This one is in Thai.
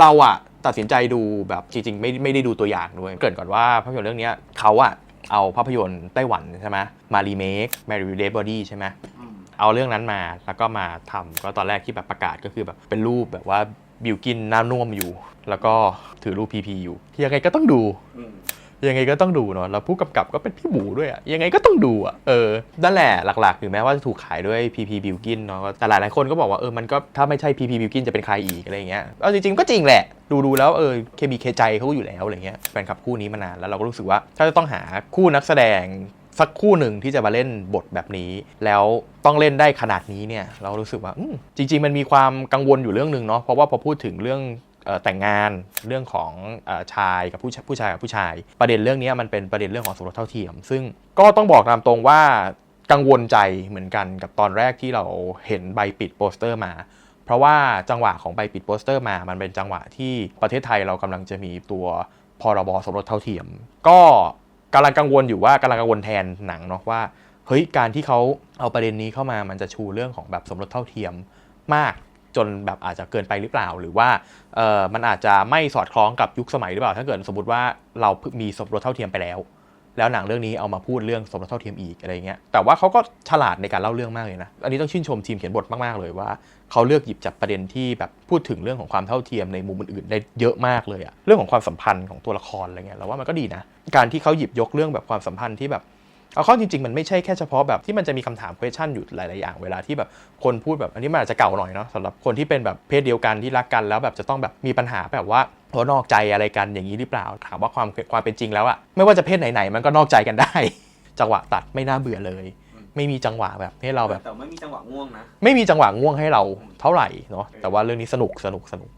เราอะตัดสินใจดูแบบจริงๆไม่ไม่ได้ดูตัวอย่างด้วย เกริดก่อนว่าภาพยนตร์เรื่องเนี้ยเขาอะเอาภาพยนตร์ไต้หวันใช่ไหมมารีเมค Mary Dead Body ใช่ไหมอืมเอาเรื่องนั้นมาแล้วก็มาทำก็ตอนแรกที่แบบประกาศก็คือแบบเป็นรูปแบบว่าบิวกินน้ำน่วมอยู่ แล้วก็ถือรูปพีพีอยู่ยังไงก็ต้องดูอืม ยังไงก็ต้องดูเนาะแล้วผู้กำกับก็เป็นพี่หมูด้วยอะยังไงก็ต้องดูอะเออนั่นแหละหลักๆถึงแม้ว่าจะถูกขายด้วย PP b i l k i n เนาะแต่หลายๆคนก็บอกว่าเออมันก็ถ้าไม่ใช่ PP b i l k i n จะเป็นใครอีกอะไรเงี้ยเอาจริงๆก็จริงแหละ ดูดูๆแล้วเออเคมีเคใจเขาอยู่แล้วอะไรเงี้ยแฟนคลับคู่นี้มานานแล้วเราก็รู้สึกว่า ถ้าจะต้องหาคู่นักแสดงสักคู่หนึ่งที่จะมาเล่นบทแบบนี้ แล้วต้องเล่นได้ขนาดนี้เนี่ยเรารู้สึกว่าจริง ๆ มันมีความกังวลอยู่เรื่องหนึ่งเนาะเพราะว่าพอพูดถึงเรื่อง แต่งงานเรื่องของชายกับผู้ผู้ชายกับผู้ชาย ประเด็นเรื่องนี้มันเป็นประเด็นเรื่องของสมรสเท่าเทียม ซึ่งก็ต้องบอกตามตรงว่ากังวลใจเหมือนกันกับตอนแรกที่เราเห็นใบปิดโปสเตอร์มา เพราะว่าจังหวะของใบปิดโปสเตอร์มา มันเป็นจังหวะที่ประเทศไทยเรากำลังจะมีตัวพรบสมรสเท่าเทียม ก็กำลังกังวลอยู่ว่ากำลังกังวลแทนหนังเนาะว่าเฮ้ยการที่เขาเอาประเด็นนี้เข้ามามันจะชูเรื่องของแบบสมรสเท่าเทียมมาก จนแบบอาจจะเกินไปหรือเปล่า หรือว่ามันอาจจะไม่สอดคล้องกับยุคสมัยหรือเปล่า ถ้าเกิดสมมติว่าเรามีสมรสเท่าเทียมไปแล้ว แล้วหนังเรื่องนี้เอามาพูดเรื่องสมรสเท่าเทียมอีกอะไรเงี้ยแต่ว่าเขาก็ฉลาดในการเล่าเรื่องมากเลยนะอันนี้ต้องชื่นชมทีมเขียนบทมากๆเลยว่าเขาเลือกหยิบจับประเด็นที่แบบพูดถึงเรื่องของความเท่าเทียมในมุมอื่นๆได้เยอะมากเลยอะเรื่องของความสัมพันธ์ของตัวละครอะไรเงี้ยเราว่ามันก็ดีนะการที่เขาหยิบยกเรื่องแบบความสัมพันธ์ที่แบบ เอาเข้าจริงๆ มันไม่ใช่แค่เฉพาะแบบที่มันจะมีคำถาม question อยู่หลาย ๆ อย่างเวลาที่แบบคนพูดแบบอันนี้มันอาจจะเก่าหน่อยเนาะสำหรับคนที่เป็นแบบเพศเดียวกันที่รักกันแล้วแบบจะต้องแบบมีปัญหาแบบว่าโอ้นอกใจอะไรกันอย่างนี้หรือเปล่า ถามว่าความความเป็นจริงแล้วอะไม่ว่าจะเพศไหนๆมันก็นอกใจกันได้ จังหวะตัดไม่น่าเบื่อเลย ไม่มีจังหวะแบบให้เราแบบแต่ไม่มีจังหวะง่วงนะไม่มีจังหวะง่วงให้เราเท่าไหร่เนาะแต่ว่าเรื่องนี้สนุกสนุกสนุก